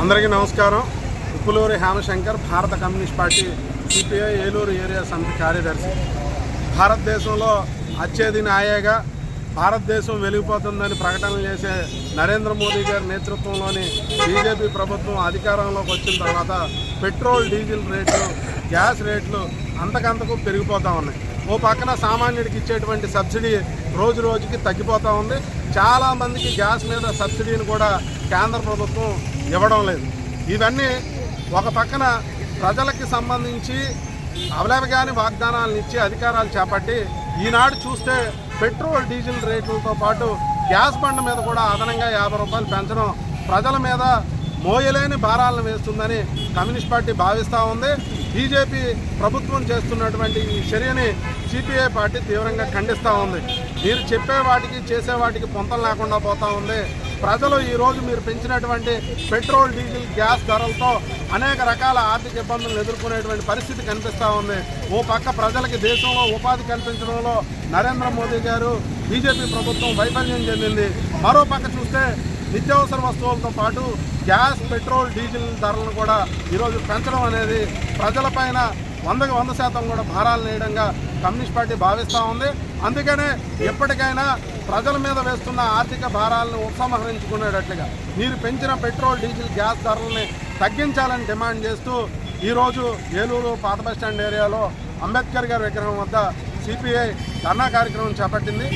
అందరికీ నమస్కారం. ఉప్పులూరి హేమశంకర్ భారత communist party CPI Eluru area సమితి కార్యదర్శి. భారతదేశంలో అచ్చేది నాయేగా భారతదేశం వెలిగిపోతుందని ప్రకటనలు చేసే నరేంద్ర మోదీ గారి నేతృత్వంలోని బీజేపీ ప్రభుత్వం అధికారంలోకి వచ్చిన తర్వాత పెట్రోల్ డీజిల్ రేట్లు గ్యాస్ రేట్లు అంతకంతకు పెరిగిపోతూ ఉన్నాయి. ఓ పక్కన సామాన్యుడికి ఇచ్చేటువంటి సబ్సిడీ రోజు రోజుకి తగ్గిపోతూ ఉంది. చాలామందికి గ్యాస్ మీద సబ్సిడీని కూడా కేంద్ర ప్రభుత్వం ఇవ్వడం లేదు. ఇవన్నీ ఒక పక్కన ప్రజలకి సంబంధించి అవలవగాని వాగ్దానాలను ఇచ్చి అధికారాలు చేపట్టి ఈనాడు చూస్తే పెట్రోల్ డీజిల్ రేట్లతో పాటు గ్యాస్ బండ్ మీద కూడా అదనంగా యాభై రూపాయలు పెంచడం ప్రజల మీద మోయలేని భారాలను వేస్తుందని కమ్యూనిస్ట్ పార్టీ భావిస్తూ ఉంది. బీజేపీ ప్రభుత్వం చేస్తున్నటువంటి ఈ చర్యని సిపిఐ పార్టీ తీవ్రంగా ఖండిస్తూ ఉంది. మీరు చెప్పే వాటికి చేసే వాటికి పొంతం లేకుండా పోతూ ఉంది. ప్రజలు ఈరోజు మీరు పెంచినటువంటి పెట్రోల్ డీజిల్ గ్యాస్ ధరలతో అనేక రకాల ఆర్థిక ఇబ్బందులను ఎదుర్కొనేటువంటి పరిస్థితి కనిపిస్తూ ఉంది. ఓ పక్క ప్రజలకి దేశంలో ఉపాధి కల్పించడంలో నరేంద్ర మోదీ గారు బీజేపీ ప్రభుత్వం వైఫల్యం చెందింది. మరో పక్క చూస్తే నిత్యావసర వస్తువులతో పాటు గ్యాస్ పెట్రోల్ డీజిల్ ధరలను కూడా ఈరోజు పెంచడం అనేది ప్రజలపైన వందకు వంద శాతం కూడా భారాలు వేయడంగా కమ్యూనిస్ట్ పార్టీ భావిస్తూ ఉంది. అందుకనే ఎప్పటికైనా ప్రజల మీద వేస్తున్న ఆర్థిక భారాలను ఉపసంహరించుకునేటట్లుగా మీరు పెంచిన పెట్రోల్ డీజిల్ గ్యాస్ ధరలని తగ్గించాలని డిమాండ్ చేస్తూ ఈరోజు ఏలూరు పాత బస్టాండ్ ఏరియాలో అంబేద్కర్ గారి విగ్రహం వద్ద సిపిఐ ధర్నా కార్యక్రమం చేపట్టింది.